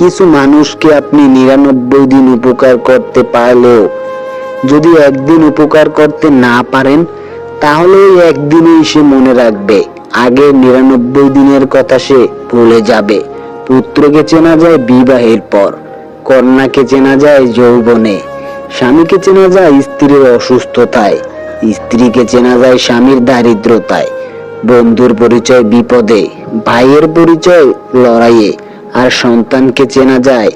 কিছু মানুষকে আপনি নিরানব্বই দিন উপকার করতে পারলেও, যদি একদিন উপকার করতে না পারেন তাহলে একদিনেই সে মনে রাখবে আগের নিরানব্বই দিনের কথা সে ভুলে যাবে। পুত্রকে চেনা যায় বিবাহের পর, কন্যাকে চেনা যায় যৌবনে, স্বামীকে চেনা যায় স্ত্রীর অসুস্থতায়, স্ত্রীকে চেনা যায় স্বামীর দারিদ্রতায়, বন্ধুর পরিচয় বিপদে, ভাইয়ের পরিচয় লড়াইয়ে আর সন্তানকে চেনা যায়,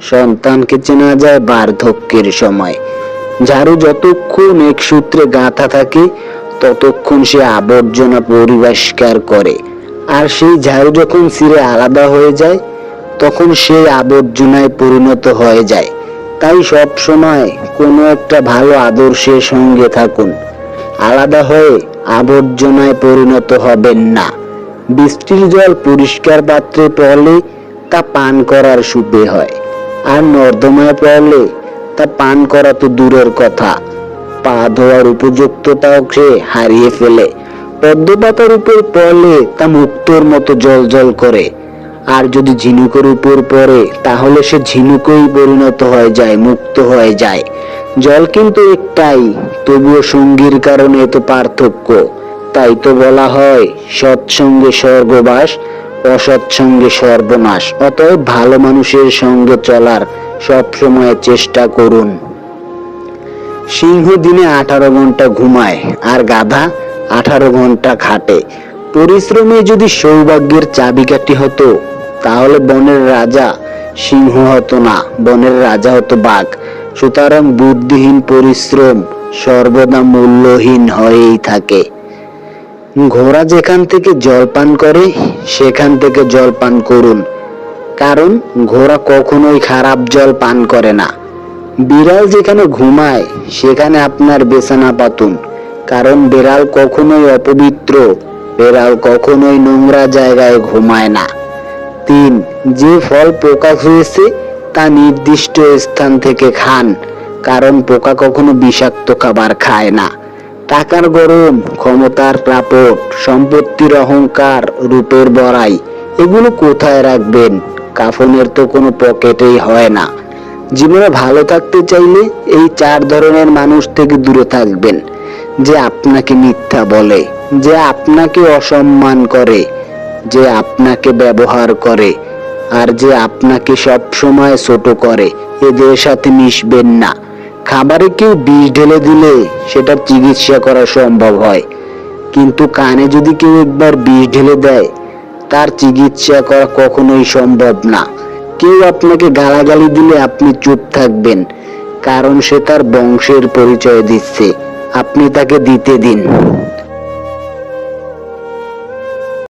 সন্তানকে চেনা যায় বার্ধক্যের সময়। ঝাড়ু যতক্ষণ এক সূত্রে গাঁথা থাকে, ততক্ষণ সে আবর্জনা পরিবেশকার করে। আর সেই ঝাড়ু যখন ছিঁড়ে আলাদা হয়ে যায়, তখন সেই আবর্জনায় পরিণত হয়ে যায়। তাই সব সময় কোনো একটা ভালো আদর্শের সঙ্গে থাকুন। আলাদা হয়ে আবর্জনায় পরিণত হবেন না। বৃষ্টির জল পরিষ্কার পাত্রে পড়লে তা পান করার সুপে হয়। আর নর্দমায় পড়লে তা পান করা তো দূরের কথা। পা ধোয়ার উপযুক্ততাও সে হারিয়ে ফেলে। পদ্ম পাতার উপর পড়লে তা মুক্তোর মতো জল জল করে। আর যদি ঝিনুকের উপর পড়ে, তাহলে সে ঝিনুকই পরিণত হয়ে যায়, মুক্ত হয়ে যায়। জল কিন্তু একটাই, তবুও সঙ্গীর কারণে এত পার্থক্য। তাই তো বলা হয়, সৎসঙ্গে স্বর্গবাস অসৎসঙ্গে সর্বনাশ। অতএব ভালো মানুষের সঙ্গে চলার সব সময় চেষ্টা করুন। সিংহ দিনে আঠারো ঘণ্টা ঘুমায় আর গাধা আঠারো ঘণ্টা খাটে পরিশ্রমে যদি সৌভাগ্যের চাবিকাঠি হতো, তাহলে বনের রাজা সিংহ হতো না, বনের রাজা হতো বাঘ। সুতরাং বুদ্ধিহীন পরিশ্রম সর্বদা মূল্যহীন হয়েই থাকে। ঘোড়া যেখান থেকে জল পান করে, সেখান থেকে জল পান করুন। কারণ ঘোড়া কখনোই খারাপ জল পান করে না। বিড়াল যেখানে ঘুমায়, সেখানে আপনার বেছানা পাতুন। কারণ বিড়াল কখনোই অপবিত্র, বিড়াল কখনোই নোংরা জায়গায় ঘুমায় না। তিন, যে ফল পোকা হয়েছে, তা নির্দিষ্ট স্থান থেকে খান। কারণ পোকা কখনো বিষাক্ত খাবার খায় না। টাকার গরম, ক্ষমতার প্রাপট সম্পত্তির অহংকার, রূপের বড়াই, এগুলো কোথায় রাখবেন? কাফনের তো কোনো পকেটেই হয় না। জীবনে ভালো থাকতে চাইলে এই চার ধরনের মানুষ থেকে দূরে থাকবেন, যে আপনাকে মিথ্যা বলে, যে আপনাকে অসম্মান করে, যে আপনাকে ব্যবহার করে, আর যে আপনাকে সব সময় ছোট করে, এদের সাথে মিশবেন না। খাবারে কেউ বিষ ঢেলে দিলে সেটার চিকিৎসা করা সম্ভব হয়। কিন্তু কানে যদি কেউ একবার বিষ ঢেলে দেয়, তার চিকিৎসা করা কখনোই সম্ভব না। কেউ আপনাকে গালাগালি দিলে আপনি চুপ থাকবেন, কারণ সে তার বংশের পরিচয় দিচ্ছে। আপনি তাকে দিতে দিন।